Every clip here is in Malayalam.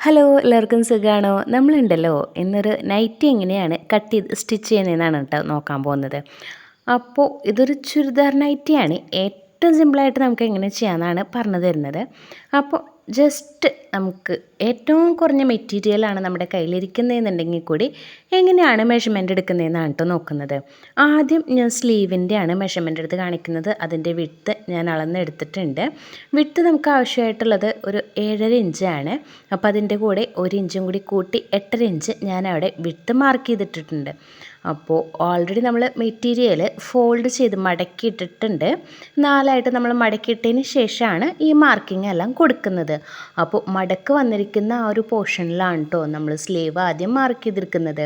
ഹലോ എല്ലാവർക്കും സുഖമാണോ നമ്മളുണ്ടല്ലോ. ഇന്നൊരു നൈറ്റി എങ്ങനെയാണ് കട്ട് ചെയ്ത് സ്റ്റിച്ച് ചെയ്യുന്നതെന്നാണ് കേട്ടോ നോക്കാൻ പോകുന്നത്. അപ്പോൾ ഇതൊരു ചുരിദാർ നൈറ്റിയാണ് ഏറ്റവും സിമ്പിളായിട്ട് നമുക്ക് എങ്ങനെ ചെയ്യാമെന്നാണ് പറഞ്ഞു തരുന്നത്. അപ്പോൾ ജസ്റ്റ് നമുക്ക് ഏറ്റവും കുറഞ്ഞ മെറ്റീരിയലാണ് നമ്മുടെ കയ്യിലിരിക്കുന്നതെന്നുണ്ടെങ്കിൽ കൂടി എങ്ങനെയാണ് മെഷർമെന്റ് എടുക്കുന്നതെന്നാണ് കേട്ടോ നോക്കുന്നത്. ആദ്യം ഞാൻ സ്ലീവിന്റെയാണ് മെഷർമെന്റ് എടുത്ത് കാണിക്കുന്നത്. അതിന്റെ വിട്ട് ഞാൻ അളന്നെടുത്തിട്ടുണ്ട്. വിട്ട് നമുക്ക് ആവശ്യമായിട്ടുള്ളത് ഒരു ഏഴര ഇഞ്ചാണ് അപ്പോൾ അതിന്റെ കൂടെ ഒരു ഇഞ്ചും കൂടി കൂട്ടി എട്ടര ഇഞ്ച് ഞാൻ അവിടെ വിട്ട് മാർക്ക് ചെയ്തിട്ടിട്ടുണ്ട്. അപ്പോൾ ഓൾറെഡി നമ്മൾ മെറ്റീരിയൽ ഫോൾഡ് ചെയ്ത് മടക്കിയിട്ടിട്ടുണ്ട്. നാലായിട്ട് നമ്മൾ മടക്കിയിട്ടതിന് ശേഷമാണ് ഈ മാർക്കിംഗ് എല്ലാം കൊടുക്കുന്നത്. അപ്പോൾ മടക്ക് വന്നിരിക്കുന്ന ആ ഒരു പോർഷനിലാണ് കേട്ടോ നമ്മൾ സ്ലീവ് ആദ്യം മാർക്ക് ചെയ്തിരിക്കുന്നത്.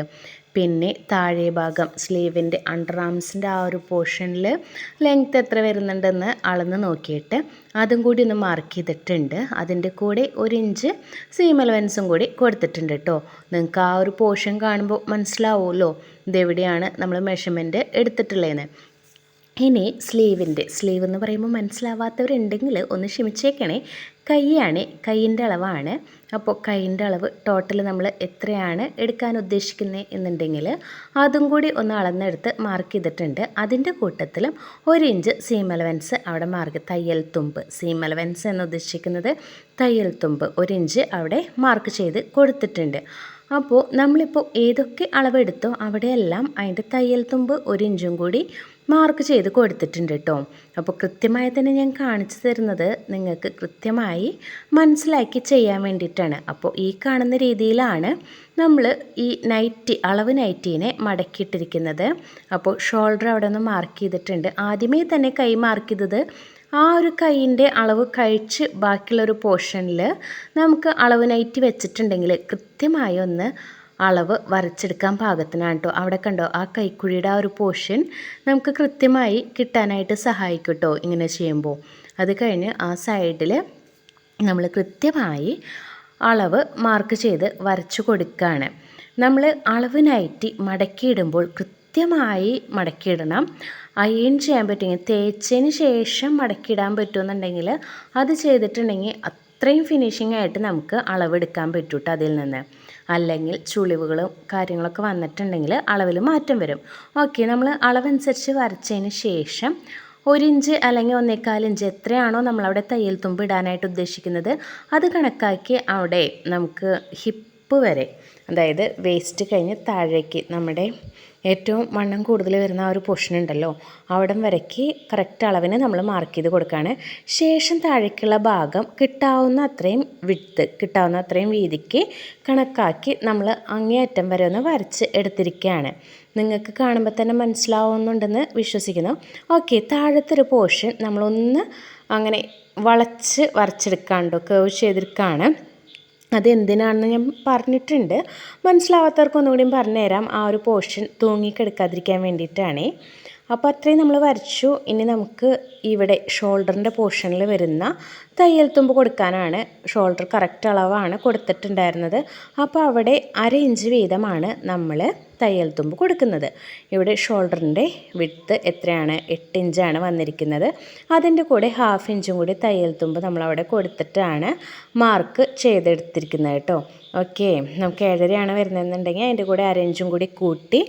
പിന്നെ താഴെ ഭാഗം സ്ലീവിന്റെ അണ്ടർ ആംസിന്റെ ആ ഒരു പോർഷനിൽ ലെങ്ത് എത്ര വരുന്നുണ്ടെന്ന് അളന്ന് നോക്കിയിട്ട് അതും കൂടി ഒന്ന് മാർക്ക് ചെയ്തിട്ടുണ്ട്. അതിന്റെ കൂടെ ഒരു ഇഞ്ച് സീം അലവൻസും കൂടി കൊടുത്തിട്ടുണ്ട് കേട്ടോ നിങ്ങൾക്ക് ആ ഒരു പോർഷൻ കാണുമ്പോൾ മനസ്സിലാവുമല്ലോ. ഇതെവിടെയാണ് നമ്മൾ മെഷർമെന്റ് എടുത്തിട്ടുള്ളതെന്ന്. ഇനി സ്ലീവിന്റെ സ്ലീവ് എന്ന് പറയുമ്പോൾ മനസ്സിലാവാത്തവരുണ്ടെങ്കിൽ ഒന്ന് ക്ഷമിച്ചേക്കണേ. കൈയാണ് കൈയിന്റെ അളവാണ്. അപ്പോൾ കൈയിന്റെ അളവ് ടോട്ടൽ നമ്മൾ എത്രയാണ് എടുക്കാൻ ഉദ്ദേശിക്കുന്നത് എന്നുണ്ടെങ്കിൽ അതും കൂടി ഒന്ന് അളന്നെടുത്ത് മാർക്ക് ചെയ്തിട്ടുണ്ട്. അതിന്റെ കൂട്ടത്തിലും ഒരു ഇഞ്ച് സീം അലവൻസ് അവിടെ മാർക്ക് തയ്യൽ തുമ്പ്. സീം അലവൻസ് എന്ന് ഉദ്ദേശിക്കുന്നത് തയ്യൽ തുമ്പ് ഒരു ഇഞ്ച് അവിടെ മാർക്ക് ചെയ്ത് കൊടുത്തിട്ടുണ്ട്. അപ്പോൾ നമ്മളിപ്പോൾ ഏതൊക്കെ അളവെടുത്തോ അവിടെയെല്ലാം അതിന്റെ തയ്യൽ തുമ്പ് ഒരു ഇഞ്ചും കൂടി മാർക്ക് ചെയ്ത് കൊടുത്തിട്ടുണ്ട് കേട്ടോ അപ്പോൾ കൃത്യമായി തന്നെ ഞാൻ കാണിച്ചു തരുന്നത് നിങ്ങൾക്ക് കൃത്യമായി മനസ്സിലാക്കി ചെയ്യാൻ വേണ്ടിയിട്ടാണ്. അപ്പോൾ ഈ കാണുന്ന രീതിയിലാണ് നമ്മൾ ഈ നൈറ്റി അളവ് നൈറ്റീനെ മടക്കിയിട്ടിരിക്കുന്നത്. അപ്പോൾ ഷോൾഡർ അവിടെ ഒന്ന് മാർക്ക് ചെയ്തിട്ടുണ്ട്. ആദ്യമേ തന്നെ കൈ മാർക്ക് ചെയ്തത് ആ ഒരു കൈയിന്റെ അളവ് കഴിച്ച് ബാക്കിയുള്ളൊരു പോർഷനിൽ നമുക്ക് അളവ് നൈറ്റി വെച്ചിട്ടുണ്ടെങ്കിൽ കൃത്യമായി ഒന്ന് അളവ് വരച്ചെടുക്കാൻ പാകത്തിനാണ് കേട്ടോ അവിടെ കണ്ടോ ആ കൈക്കുഴിയുടെ ആ ഒരു പോർഷൻ നമുക്ക് കൃത്യമായി കിട്ടാനായിട്ട് സഹായിക്കും കേട്ടോ ഇങ്ങനെ ചെയ്യുമ്പോൾ. അത് കഴിഞ്ഞ് ആ സൈഡിൽ നമ്മൾ കൃത്യമായി അളവ് മാർക്ക് ചെയ്ത് വരച്ചു കൊടുക്കുകയാണ് നമ്മൾ അളവ് അളവിനായിട്ട് മടക്കിയിടുമ്പോൾ കൃത്യമായി മടക്കിയിടണം. അയൺ ചെയ്യാൻ പറ്റുമെങ്കിൽ തേച്ചതിന് ശേഷം മടക്കിയിടാൻ പറ്റുമെന്നുണ്ടെങ്കിൽ അത് ചെയ്തിട്ടുണ്ടെങ്കിൽ അത്രയും ഫിനിഷിംഗ് ആയിട്ട് നമുക്ക് അളവെടുക്കാൻ പറ്റൂട്ടോ അതിൽ നിന്ന്. അല്ലെങ്കിൽ ചുളിവുകളും കാര്യങ്ങളൊക്കെ വന്നിട്ടുണ്ടെങ്കിൽ അളവിൽ മാറ്റം വരും. ഓക്കെ നമ്മൾ അളവനുസരിച്ച് വരച്ചതിന് ശേഷം ഒരു ഇഞ്ച് അല്ലെങ്കിൽ ഒന്നേക്കാൽ ഇഞ്ച് എത്രയാണോ നമ്മളവിടെ തയ്യൽ തുമ്പ് ഇടാനായിട്ട് ഉദ്ദേശിക്കുന്നത് അത് കണക്കാക്കി അവിടെ നമുക്ക് ഹിപ്പ് വരെ അതായത് വേസ്റ്റ് കഴിഞ്ഞ് താഴേക്ക് നമ്മുടെ ഏറ്റവും വണ്ണം കൂടുതൽ വരുന്ന ആ ഒരു പോർഷൻ ഉണ്ടല്ലോ അവിടം വരയ്ക്ക് കറക്റ്റ് അളവിന് നമ്മൾ മാർക്ക് ചെയ്ത് കൊടുക്കുകയാണ് ശേഷം താഴേക്കുള്ള ഭാഗം കിട്ടാവുന്ന അത്രയും വിട്ത് കിട്ടാവുന്ന അത്രയും വീതിക്ക് കണക്കാക്കി നമ്മൾ അങ്ങേയറ്റം വരെ ഒന്ന് വരച്ച് എടുത്തിരിക്കുകയാണ്. നിങ്ങൾക്ക് കാണുമ്പോൾ തന്നെ മനസ്സിലാവുന്നുണ്ടെന്ന് വിശ്വസിക്കുന്നു. ഓക്കെ താഴത്തെ ഒരു പോർഷൻ നമ്മളൊന്ന് അങ്ങനെ വളച്ച് വരച്ചെടുക്കാണ്ടോ കേവ് ചെയ്തെടുക്കുകയാണ് അതെന്തിനാണെന്ന് ഞാൻ പറഞ്ഞിട്ടുണ്ട്. മനസ്സിലാവാത്തവർക്ക് ഒന്നുകൂടി പറഞ്ഞുതരാം. ആ ഒരു പോർഷൻ തൂങ്ങിക്കെടുക്കാതിരിക്കാൻ വേണ്ടിയിട്ടാണേ. അപ്പോൾ അത്രയും നമ്മൾ വരച്ചു. ഇനി നമുക്ക് ഇവിടെ ഷോൾഡറിന്റെ പോർഷനിൽ വരുന്ന തയ്യൽ തുമ്പ് കൊടുക്കാനാണ് ഷോൾഡർ കറക്റ്റ് അളവാണ് കൊടുത്തിട്ടുണ്ടായിരുന്നത്. അപ്പോൾ അവിടെ അര ഇഞ്ച് വീതമാണ് നമ്മൾ തയ്യൽ തുമ്പ് കൊടുക്കുന്നത്. ഇവിടെ ഷോൾഡറിന്റെ വിട്ത്ത് എത്രയാണ്? എട്ട് ഇഞ്ചാണ് വന്നിരിക്കുന്നത്. അതിന്റെ കൂടെ ഹാഫ് ഇഞ്ചും കൂടി തയ്യൽ തുമ്പ് നമ്മളവിടെ കൊടുത്തിട്ടാണ് മാർക്ക് ചെയ്തെടുത്തിരിക്കുന്നത് കേട്ടോ. ഓക്കെ നമുക്ക് ഏഴരയാണ് വരുന്നതെന്നുണ്ടെങ്കിൽ അതിന്റെ കൂടെ അര ഇഞ്ചും കൂടി കൂട്ടി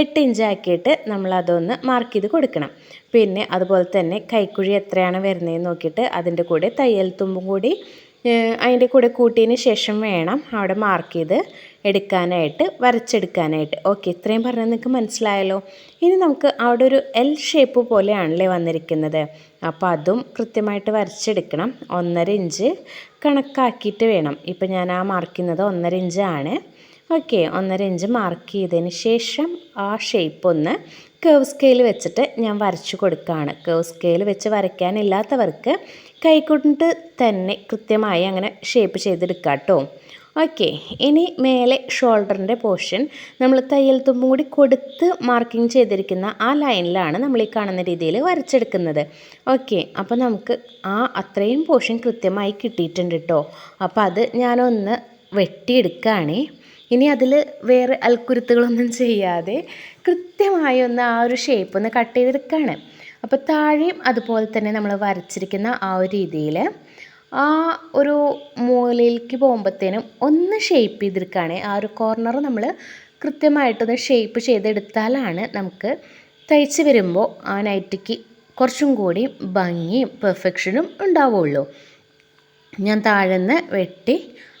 എട്ട് ഇഞ്ചാക്കിയിട്ട് നമ്മളതൊന്ന് മാർക്ക് ചെയ്ത് കൊടുക്കണം. പിന്നെ അതുപോലെ തന്നെ കൈക്കുഴി എത്രയാണ് വരുന്നതെന്ന് നോക്കിയിട്ട് അതിന്റെ കൂടെ തയ്യൽ തുമ്പും കൂടി അതിന്റെ കൂടെ കൂട്ടിയതിന് ശേഷം വേണം അവിടെ മാർക്ക് ചെയ്ത് എടുക്കാനായിട്ട് വരച്ചെടുക്കാനായിട്ട്. ഓക്കെ ഇത്രയും പറഞ്ഞാൽ നിങ്ങൾക്ക് മനസ്സിലായല്ലോ. ഇനി നമുക്ക് അവിടെ ഒരു എൽ ഷേപ്പ് പോലെയാണല്ലേ വന്നിരിക്കുന്നത്. അപ്പോൾ അതും കൃത്യമായിട്ട് വരച്ചെടുക്കണം. ഒന്നര ഇഞ്ച് കണക്കാക്കിയിട്ട് വേണം. ഇപ്പം ഞാൻ ആ മാർക്ക് ചെയ്യുന്നത് ഒന്നര ഇഞ്ചാണ് ഓക്കെ ഒന്നര ഇഞ്ച് മാർക്ക് ചെയ്തതിന് ശേഷം ആ ഷേപ്പ് ഒന്ന് കേവ് സ്കെയിൽ വെച്ചിട്ട് ഞാൻ വരച്ചു കൊടുക്കുകയാണ്. കേവ് സ്കെയിൽ വെച്ച് വരയ്ക്കാനില്ലാത്തവർക്ക് കൈക്കൊണ്ട് തന്നെ കൃത്യമായി അങ്ങനെ ഷേപ്പ് ചെയ്തെടുക്കാം കേട്ടോ ഓക്കെ ഇനി മേലെ ഷോൾഡറിന്റെ പോർഷൻ. നമ്മൾ തയ്യൽ തുമ്പും കൂടി കൊടുത്ത് മാർക്കിംഗ് ചെയ്തിരിക്കുന്ന ആ ലൈനിലാണ് നമ്മൾ ഈ കാണുന്ന രീതിയിൽ വരച്ചെടുക്കുന്നത്. ഓക്കെ അപ്പോൾ നമുക്ക് ആ അത്രയും പോർഷൻ കൃത്യമായി കിട്ടിയിട്ടുണ്ട് കേട്ടോ. അപ്പോൾ അത് ഞാനൊന്ന് വെട്ടിയെടുക്കുകയാണേ. ഇനി അതിൽ വേറെ അൽക്കുരുത്തുകളൊന്നും ചെയ്യാതെ കൃത്യമായി ഒന്ന് ആ ഒരു ഷേപ്പ് ഒന്ന് കട്ട് ചെയ്തെടുക്കുകയാണ്. അപ്പോൾ താഴെയും അതുപോലെ തന്നെ നമ്മൾ വരച്ചിരിക്കുന്ന ആ ഒരു രീതിയിൽ ആ ഒരു മൂലയിലേക്ക് പോകുമ്പോഴത്തേനും ഒന്ന് ഷേപ്പ് ചെയ്തെടുക്കുകയാണ് ആ ഒരു കോർണർ നമ്മൾ കൃത്യമായിട്ടൊന്ന് ഷേപ്പ് ചെയ്തെടുത്താലാണ് നമുക്ക് തയ്ച്ച് വരുമ്പോൾ ആ നൈറ്റിക്ക് കുറച്ചും കൂടി ഭംഗിയും പെർഫെക്ഷനും ഉണ്ടാവുള്ളൂ. ഞാൻ താഴെന്ന് വെട്ടി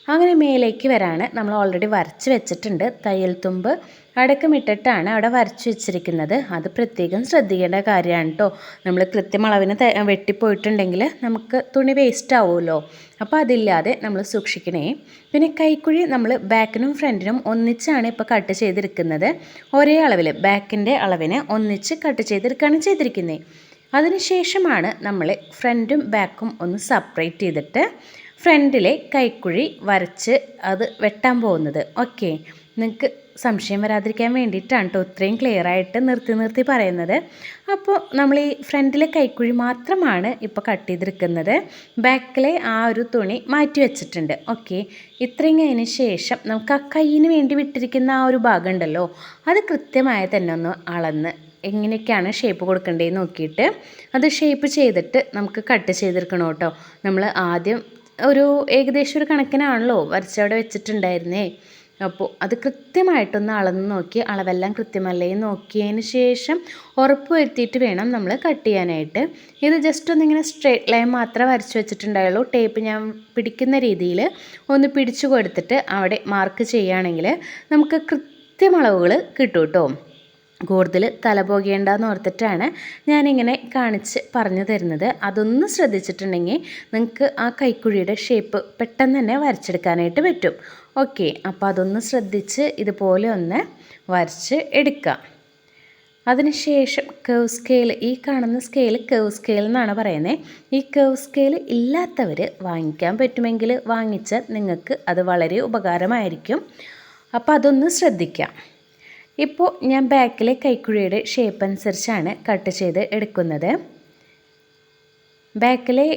അങ്ങനെ മേലേക്ക് വരാണ്. നമ്മൾ ഓൾറെഡി വരച്ച് വെച്ചിട്ടുണ്ട് തയ്യൽ തുമ്പ്. അടക്കമിട്ടിട്ടാണ് അവിടെ വരച്ച് വെച്ചിരിക്കുന്നത്. അത് പ്രത്യേകം ശ്രദ്ധിക്കേണ്ട കാര്യമാണ് കേട്ടോ നമ്മൾ കൃത്യം അളവിന് വെട്ടിപ്പോയിട്ടുണ്ടെങ്കിൽ നമുക്ക് തുണി വേസ്റ്റ് ആവുമല്ലോ. അപ്പോൾ അതില്ലാതെ നമ്മൾ സൂക്ഷിക്കണേ. പിന്നെ കൈക്കുഴി നമ്മൾ ബാക്കിനും ഫ്രണ്ടിനും ഒന്നിച്ചാണ് ഇപ്പോൾ കട്ട് ചെയ്തെടുക്കുന്നത് ഒരേ അളവിൽ ബാക്കിന്റെ അളവിന് ഒന്നിച്ച് കട്ട് ചെയ്തെടുക്കുകയാണ് ചെയ്തിരിക്കുന്നത് അതിനുശേഷമാണ് നമ്മൾ ഫ്രണ്ടും ബാക്കും ഒന്ന് സെപ്പറേറ്റ് ചെയ്തിട്ട് ഫ്രണ്ടിലെ കൈക്കുഴി വരച്ച് അത് വെട്ടാൻ പോകുന്നത്. ഓക്കെ നിങ്ങൾക്ക് സംശയം വരാതിരിക്കാൻ വേണ്ടിയിട്ടാണ് കേട്ടോ ഇത്രയും ക്ലിയർ ആയിട്ട് നിർത്തി നിർത്തി പറയുന്നത്. അപ്പോൾ നമ്മൾ ഈ ഫ്രണ്ടിലെ കൈക്കുഴി മാത്രമാണ് ഇപ്പോൾ കട്ട് ചെയ്തിരിക്കുന്നത്. ബാക്കിലെ ആ ഒരു തുണി മാറ്റി വെച്ചിട്ടുണ്ട്. ഓക്കെ ഇത്രയും കഴിഞ്ഞ ശേഷം നമുക്ക് ആ കൈയിന് വേണ്ടി വിട്ടിരിക്കുന്ന ആ ഒരു ഭാഗം ഉണ്ടല്ലോ അത് കൃത്യമായി തന്നെ ഒന്ന് അളന്ന് എങ്ങനെയൊക്കെയാണ് ഷേപ്പ് കൊടുക്കേണ്ടതെന്ന് നോക്കിയിട്ട് അത് ഷേപ്പ് ചെയ്തിട്ട് നമുക്ക് കട്ട് ചെയ്തിരിക്കണം കേട്ടോ നമ്മൾ ആദ്യം ഒരു ഏകദേശം ഒരു കണക്കിനാണല്ലോ വരച്ചവിടെ വെച്ചിട്ടുണ്ടായിരുന്നേ. അപ്പോൾ അത് കൃത്യമായിട്ടൊന്ന് അളന്ന് നോക്കി അളവെല്ലാം കൃത്യമല്ലേ നോക്കിയതിന് ശേഷം ഉറപ്പ് വരുത്തിയിട്ട് വേണം നമ്മൾ കട്ട് ചെയ്യാനായിട്ട്. ഇത് ജസ്റ്റ് ഒന്നിങ്ങനെ സ്ട്രേറ്റ് ലൈൻ മാത്രമേ വരച്ച് വെച്ചിട്ടുണ്ടായുള്ളൂ. ടേപ്പ് ഞാൻ പിടിക്കുന്ന രീതിയിൽ ഒന്ന് പിടിച്ചു കൊടുത്തിട്ട് അവിടെ മാർക്ക് ചെയ്യുകയാണെങ്കിൽ നമുക്ക് കൃത്യമളവുകൾ കിട്ടും കേട്ടോ കൂടുതൽ തല പോകേണ്ടെന്ന് ഓർത്തിട്ടാണ് ഞാനിങ്ങനെ കാണിച്ച് പറഞ്ഞു തരുന്നത്. അതൊന്ന് ശ്രദ്ധിച്ചിട്ടുണ്ടെങ്കിൽ നിങ്ങൾക്ക് ആ കൈക്കുഴിയുടെ ഷേപ്പ് പെട്ടെന്ന് തന്നെ വരച്ചെടുക്കാനായിട്ട് പറ്റും. ഓക്കെ അപ്പോൾ അതൊന്ന് ശ്രദ്ധിച്ച് ഇതുപോലെ ഒന്ന് വരച്ച് എടുക്കുക അതിനുശേഷം കേവ് സ്കെയിൽ ഈ കാണുന്ന സ്കെയിൽ കേവ് സ്കെയിൽ എന്നാണ് പറയുന്നത് ഈ കേവ് സ്കെയിൽ ഇല്ലാത്തവർ വാങ്ങിക്കാൻ പറ്റുമെങ്കിൽ വാങ്ങിച്ചാൽ നിങ്ങൾക്ക് അത് വളരെ ഉപകാരമായിരിക്കും. അപ്പോൾ അതൊന്ന് ശ്രദ്ധിക്കാം. ഇപ്പോൾ ഞാൻ ബാക്കിലെ കൈക്കുഴിയുടെ ഷേപ്പ് അനുസരിച്ചാണ് കട്ട് ചെയ്ത് എടുക്കുന്നത്. ബാക്കിലെ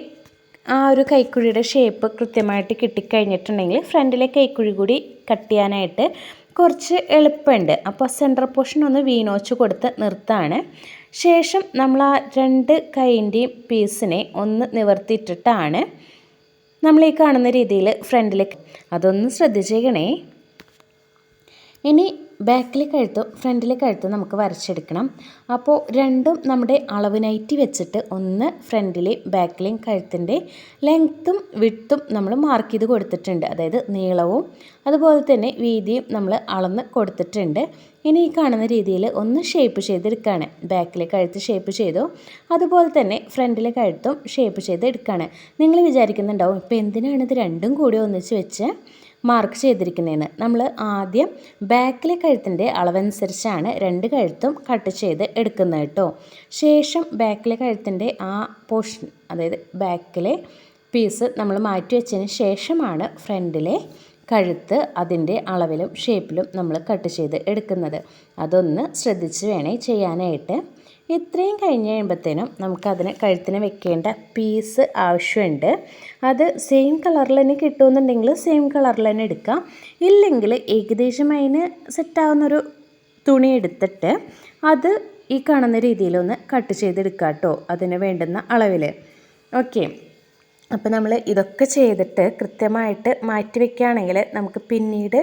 ആ ഒരു കൈക്കുഴിയുടെ ഷേപ്പ് കൃത്യമായിട്ട് കിട്ടിക്കഴിഞ്ഞിട്ടുണ്ടെങ്കിൽ ഫ്രണ്ടിലെ കൈക്കുഴി കൂടി കട്ട് ചെയ്യാനായിട്ട് കുറച്ച് എളുപ്പമുണ്ട്. അപ്പോൾ സെന്റർ പോർഷൻ ഒന്ന് വീനോച്ച് കൊടുത്ത് നിർത്താണ്. ശേഷം നമ്മൾ ആ രണ്ട് കൈന്റെയും പീസിനെ ഒന്ന് നിവർത്തിയിട്ടിട്ടാണ് നമ്മൾ ഈ കാണുന്ന രീതിയിൽ ഫ്രണ്ടിലേക്ക് അതൊന്ന് ശ്രദ്ധിച്ചേക്കണേ. ഇനി ബാക്കിലെ കഴുത്തും ഫ്രണ്ടിലെ കഴുത്തും നമുക്ക് വരച്ചെടുക്കണം. അപ്പോൾ രണ്ടും നമ്മുടെ അളവിനായിട്ട് വെച്ചിട്ട് ഒന്ന് ഫ്രണ്ടിലെയും ബാക്കിലെയും കഴുത്തിന്റെ ലെങ്ത്തും വിട്ടും നമ്മൾ മാർക്ക് ചെയ്ത് കൊടുത്തിട്ടുണ്ട്. അതായത് നീളവും അതുപോലെ തന്നെ വീതിയും നമ്മൾ അളന്ന് കൊടുത്തിട്ടുണ്ട്. ഇനി ഈ കാണുന്ന രീതിയിൽ ഒന്ന് ഷേപ്പ് ചെയ്തെടുക്കുകയാണ് ബാക്കിലെ കഴുത്ത് ഷേപ്പ് ചെയ്തു. അതുപോലെ തന്നെ ഫ്രണ്ടിലെ കഴുത്തും ഷേപ്പ് ചെയ്ത് എടുക്കുകയാണ് നിങ്ങൾ വിചാരിക്കുന്നുണ്ടാവും ഇപ്പോൾ എന്തിനാണ് ഇത് രണ്ടും കൂടി ഒന്നിച്ച് വെച്ച്? മാർക്ക് ചെയ്തിരിക്കുന്നതെന്ന് നമ്മൾ ആദ്യം ബാക്കിലെ കഴുത്തിന്റെ അളവനുസരിച്ചാണ് രണ്ട് കഴുത്തും കട്ട് ചെയ്ത് എടുക്കുന്നത് കേട്ടോ. ശേഷം ബാക്കിലെ കഴുത്തിന്റെ ആ പോർഷൻ അതായത് ബാക്കിലെ പീസ് നമ്മൾ മാറ്റി വെച്ചതിന് ശേഷമാണ് ഫ്രണ്ടിലെ കഴുത്ത് അതിന്റെ അളവിലും ഷേപ്പിലും നമ്മൾ കട്ട് ചെയ്ത് എടുക്കുന്നത്. അതൊന്ന് ശ്രദ്ധിച്ച് വേണേ ചെയ്യാനായിട്ട്. ഇത്രയും കഴിഞ്ഞ് കഴിയുമ്പോഴത്തേനും നമുക്കതിന് കഴുത്തിന് വെക്കേണ്ട പീസ് ആവശ്യമുണ്ട്. അത് സെയിം കളറിൽ തന്നെ കിട്ടുമെന്നുണ്ടെങ്കിൽ സെയിം കളറിൽ തന്നെ എടുക്കാം. ഇല്ലെങ്കിൽ ഏകദേശം അതിന് സെറ്റാവുന്നൊരു തുണി എടുത്തിട്ട് അത് ഈ കാണുന്ന രീതിയിലൊന്ന് കട്ട് ചെയ്തെടുക്കുക കേട്ടോ അതിന് വേണ്ടുന്ന അളവിൽ ഓക്കെ അപ്പോൾ നമ്മൾ ഇതൊക്കെ ചെയ്തിട്ട് കൃത്യമായിട്ട് മാറ്റി വയ്ക്കുകയാണെങ്കിൽ നമുക്ക് പിന്നീട്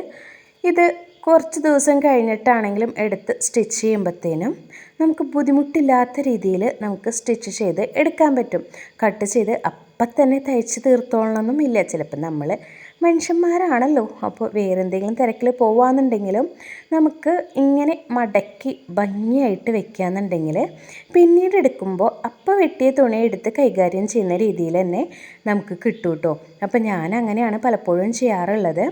ഇത് കുറച്ച് ദിവസം കഴിഞ്ഞിട്ടാണെങ്കിലും എടുത്ത് സ്റ്റിച്ച് ചെയ്യുമ്പോഴത്തേനും നമുക്ക് ബുദ്ധിമുട്ടില്ലാത്ത രീതിയിൽ നമുക്ക് സ്റ്റിച്ച് ചെയ്ത് എടുക്കാൻ പറ്റും. കട്ട് ചെയ്ത് അപ്പം തന്നെ തയ്ച്ച് തീർത്തോളണമെന്നും ഇല്ല. ചിലപ്പോൾ നമ്മൾ മനുഷ്യന്മാരാണല്ലോ. അപ്പോൾ വേറെ എന്തെങ്കിലും തിരക്കിൽ പോവാന്നുണ്ടെങ്കിലും നമുക്ക് ഇങ്ങനെ മടക്കി ഭംഗിയായിട്ട് വെക്കുകയെന്നുണ്ടെങ്കിൽ പിന്നീട് എടുക്കുമ്പോൾ അപ്പം വെട്ടിയ തുണി എടുത്ത് കൈകാര്യം ചെയ്യുന്ന രീതിയിൽ തന്നെ നമുക്ക് കിട്ടും കേട്ടോ അപ്പോൾ ഞാൻ അങ്ങനെയാണ് പലപ്പോഴും ചെയ്യാറുള്ളത്.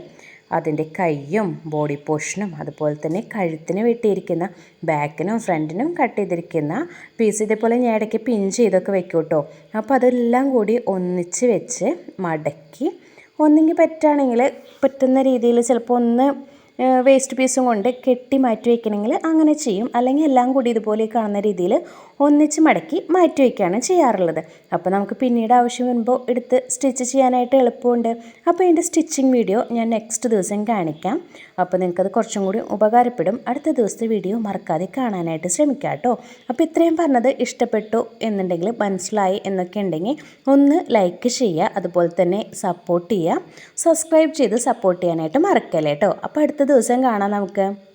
അതിന്റെ കൈയും ബോഡി പോർഷനും അതുപോലെ തന്നെ കഴുത്തിന് വെട്ടിയിരിക്കുന്ന ബാക്കിനും ഫ്രണ്ടിനും കട്ട് ചെയ്തിരിക്കുന്ന പീസ് ഇതേപോലെ ഞാൻ ഇടയ്ക്ക് പിൻ ചെയ്തൊക്കെ വെക്കും കേട്ടോ അപ്പോൾ അതെല്ലാം കൂടി ഒന്നിച്ച് വെച്ച് മടക്കി ഒന്നെങ്കിൽ പറ്റുകയാണെങ്കിൽ പറ്റുന്ന രീതിയിൽ ചിലപ്പോൾ ഒന്ന് വേസ്റ്റ് പീസും കൊണ്ട് കെട്ടി മാറ്റി വയ്ക്കണമെങ്കിൽ അങ്ങനെ ചെയ്യും. അല്ലെങ്കിൽ എല്ലാം കൂടി ഇതുപോലെ കാണുന്ന രീതിയിൽ ഒന്നിച്ച് മടക്കി മാറ്റി വയ്ക്കുകയാണ് ചെയ്യാറുള്ളത്. അപ്പോൾ നമുക്ക് പിന്നീട് ആവശ്യം വരുമ്പോൾ എടുത്ത് സ്റ്റിച്ച് ചെയ്യാനായിട്ട് എളുപ്പമുണ്ട്. അപ്പോൾ ഇതിന്റെ സ്റ്റിച്ചിങ് വീഡിയോ ഞാൻ നെക്സ്റ്റ് ദിവസം കാണിക്കാം. അപ്പോൾ നിങ്ങൾക്കത് കുറച്ചും കൂടി ഉപകാരപ്പെടും. അടുത്ത ദിവസത്തെ വീഡിയോ മറക്കാതെ കാണാനായിട്ട് ശ്രമിക്കുക കേട്ടോ. അപ്പോൾ ഇത്രയും പറഞ്ഞത് ഇഷ്ടപ്പെട്ടു എന്നുണ്ടെങ്കിൽ മനസ്സിലായി എന്നൊക്കെ ഉണ്ടെങ്കിൽ ഒന്ന് ലൈക്ക് ചെയ്യുക. അതുപോലെ തന്നെ സപ്പോർട്ട് ചെയ്യുക. സബ്സ്ക്രൈബ് ചെയ്ത് സപ്പോർട്ട് ചെയ്യാനായിട്ട് മറക്കല്ലേ കേട്ടോ. അപ്പോൾ അടുത്ത ദിവസം കാണാം നമുക്ക്.